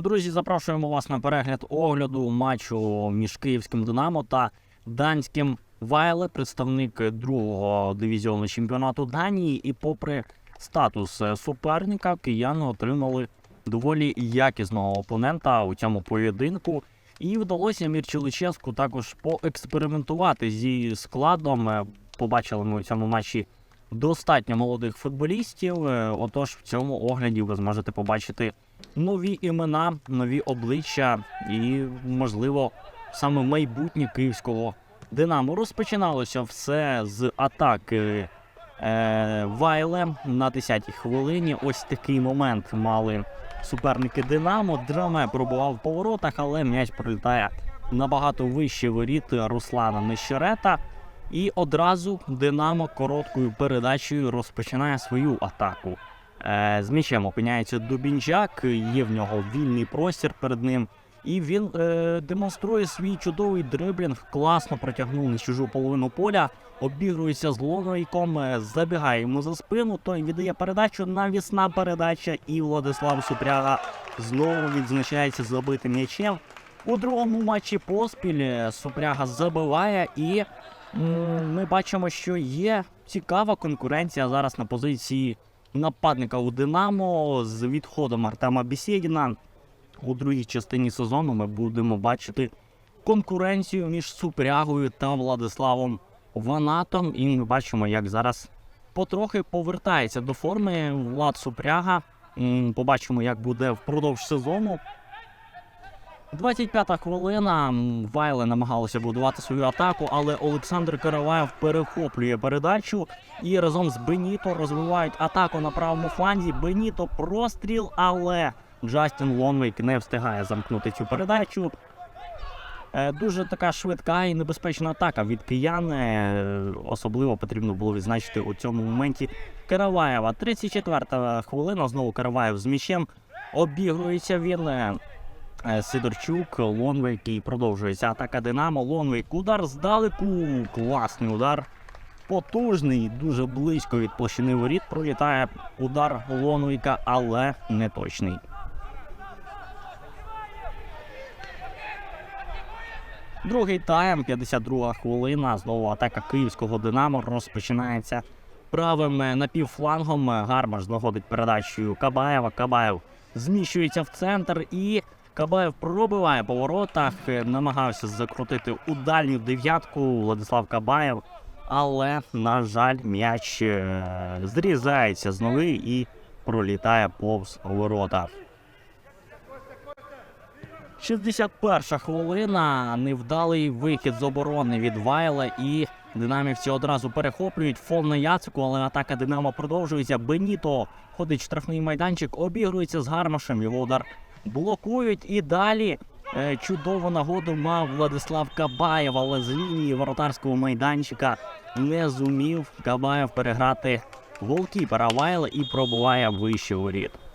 Друзі, запрошуємо вас на перегляд огляду матчу між київським Динамо та данським Вайле, представник другого дивізіону чемпіонату Данії. І попри статус е, суперника, кияни отримали доволі якісного опонента у цьому поєдинку. І вдалося Мірчелическу також поекспериментувати зі складом. Е, Побачили ми у цьому матчі достатньо молодих футболістів. Е, Отож, в цьому огляді ви зможете побачити нові імена, нові обличчя і, можливо, саме майбутнє київського Динамо. Розпочиналося все з атаки е, Вайле на 10-й хвилині. Ось такий момент мали суперники Динамо. Драме пробував в поворотах, але м'яч пролітає набагато вище воріт Руслана Нещерета. І одразу Динамо короткою передачею розпочинає свою атаку. Е, з м'ячем опиняється Дубінчак, є в нього вільний простір перед ним. І він е, демонструє свій чудовий дриблінг, класно протягнув на чужу половину поля, обігрується з лоновиком, е, забігає йому за спину, той віддає передачу, навісна передача, і Владислав Супряга знову відзначається забитим м'ячем. У другому матчі поспіль е, Супряга забиває, і ми бачимо, що є цікава конкуренція зараз на позиції нападника у Динамо з відходом Артема Бісєдіна. У другій частині сезону ми будемо бачити конкуренцію між Супрягою та Владиславом Ванатом. І ми бачимо, як зараз потрохи повертається до форми Влад Супряга. Побачимо, як буде впродовж сезону. 25-та хвилина. Вайле намагалося будувати свою атаку, але Олександр Караваєв перехоплює передачу і разом з Беніто розвивають атаку на правому фланзі. Беніто простріл, але Джастін Лонвейк не встигає замкнути цю передачу. Е, Дуже така швидка і небезпечна атака від киян. Е, Особливо потрібно було відзначити у цьому моменті Караваєва. 34-та хвилина. Знову Караваєв з м'ячем. Обігрується він. Е, Сидорчук, Лонвейк і продовжується атака Динамо. Лонвейк удар здалеку. Класний удар. Потужний, дуже близько від площини воріт. Пролітає удар Лонвейка, але не точний. Другий тайм, 52 хвилина. Знову атака київського Динамо розпочинається правим е, напівфлангом. Гармаш знаходить передачею Кабаєва. Кабаєв зміщується в центр і Кабаєв пробиває по воротах. е, Намагався закрутити у дальню дев'ятку Владислав Кабаєв. Але, на жаль, м'яч е, зрізається з ноги і пролітає повз ворота. 61 хвилина. Невдалий вихід з оборони від Вайла і динамівці одразу перехоплюють фол на Яцику, але атака Динамо продовжується. Беніто ходить штрафний майданчик, обігрується з гармашем. Його удар блокують і далі. е, Чудову нагоду мав Владислав Кабаєв, але з лінії воротарського майданчика не зумів Кабаєв переграти голкіпера Вайла і пробуває вище воріт. –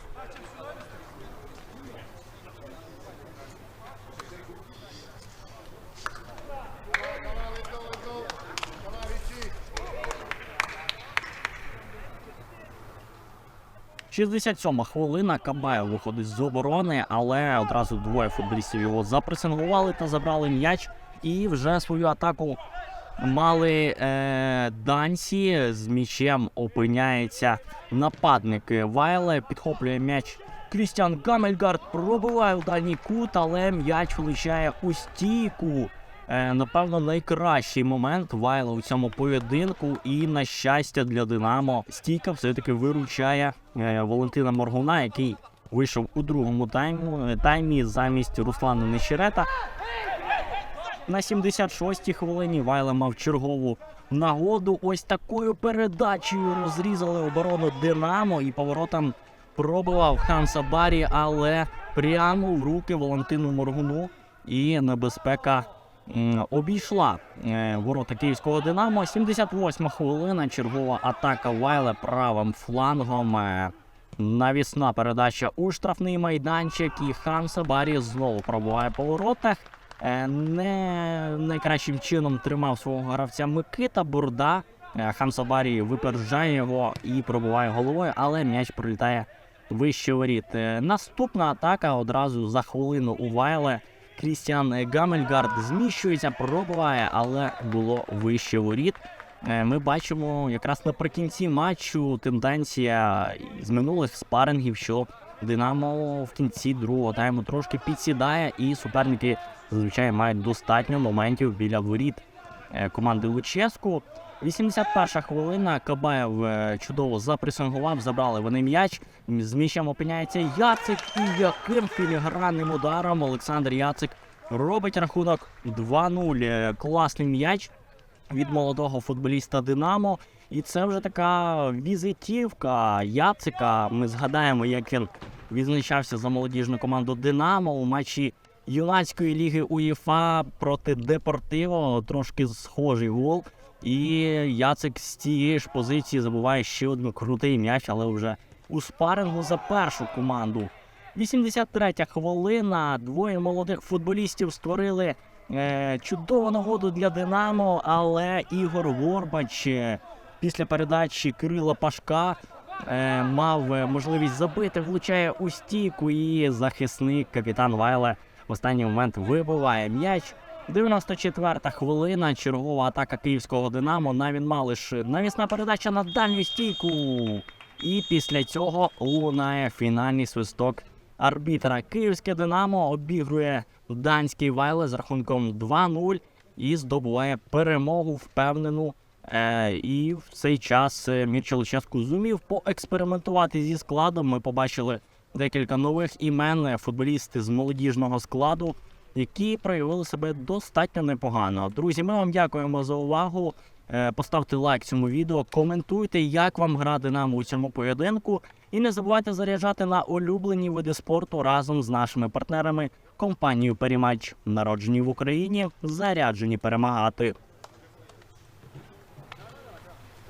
67 хвилина. Кабаєв виходить з оборони, але одразу двоє футболістів його запресингували та забрали м'яч. І вже свою атаку мали е, данці. З м'ячем опиняється нападник Вайле. Підхоплює м'яч Крістіан Гамельгард. Пробиває в дальній кут, але м'яч влучає у стійку. Е, напевно, найкращий момент Вайла у цьому поєдинку. І на щастя для Динамо стійка все-таки виручає е, Валентина Моргуна, який вийшов у другому тайму, е, таймі замість Руслана Нещерета. На 76-й хвилині Вайле мав чергову нагоду. Ось такою передачею розрізали оборону Динамо і поворотом пробивав Ханса Барі, але прямо в руки Валентину Моргуну. І небезпека обійшла е, ворота київського Динамо. 78 хвилина. Чергова атака Вайле правим флангом. Е, Навісна передача у штрафний майданчик. І Хан Сабарі знову пробуває по воротах. Е, Не найкращим чином тримав свого гравця Микита Бурда. Хан Сабарі випереджає його і пробуває головою, але м'яч пролітає вище воріт. Наступна атака одразу за хвилину у Вайле. Крістіан Гамельгард зміщується, пробуває, але було вище воріт. Е, Ми бачимо якраз наприкінці матчу тенденція з минулих спарингів, що Динамо в кінці другого тайму трошки підсідає, і суперники зазвичай мають достатньо моментів біля воріт е, команди Луческу. 81 хвилина. Кабаєв е, чудово запресингував, забрали вони м'яч. З м'ячем опиняється Яцик. І яким філігранним ударом Олександр Яцик робить рахунок 2-0. Е, Класний м'яч від молодого футболіста Динамо. І це вже така візитівка Яцика. Ми згадаємо, як він відзначався за молодіжну команду Динамо у матчі юнацької ліги УЄФА проти Депортиво. Трошки схожий гол. І Яцик з цієї ж позиції забуває ще один крутий м'яч, але вже у спарингу за першу команду. 83 хвилина. Двоє молодих футболістів створили е, чудову нагоду для Динамо, але Ігор Горбач е, після передачі Кирила Пашка е, мав е, можливість забити, влучає у стійку, і захисник капітан Вайле в останній момент вибиває м'яч. 94-та хвилина, чергова атака київського Динамо. Навін Малиш навісна передача на дальню стійку. І після цього лунає фінальний свисток арбітра. Київське Динамо обігрує данський Вайле з рахунком 2-0 і здобуває перемогу впевнену. Е, і в цей час е, Луческу зумів поекспериментувати зі складом. Ми побачили декілька нових імен футболісти з молодіжного складу, які проявили себе достатньо непогано. Друзі, ми вам дякуємо за увагу. Е, Поставте лайк цьому відео, коментуйте, як вам гра Динамо у цьому поєдинку. І не забувайте заряджати на улюблені види спорту разом з нашими партнерами компанією Перімач, народжені в Україні, заряджені перемагати.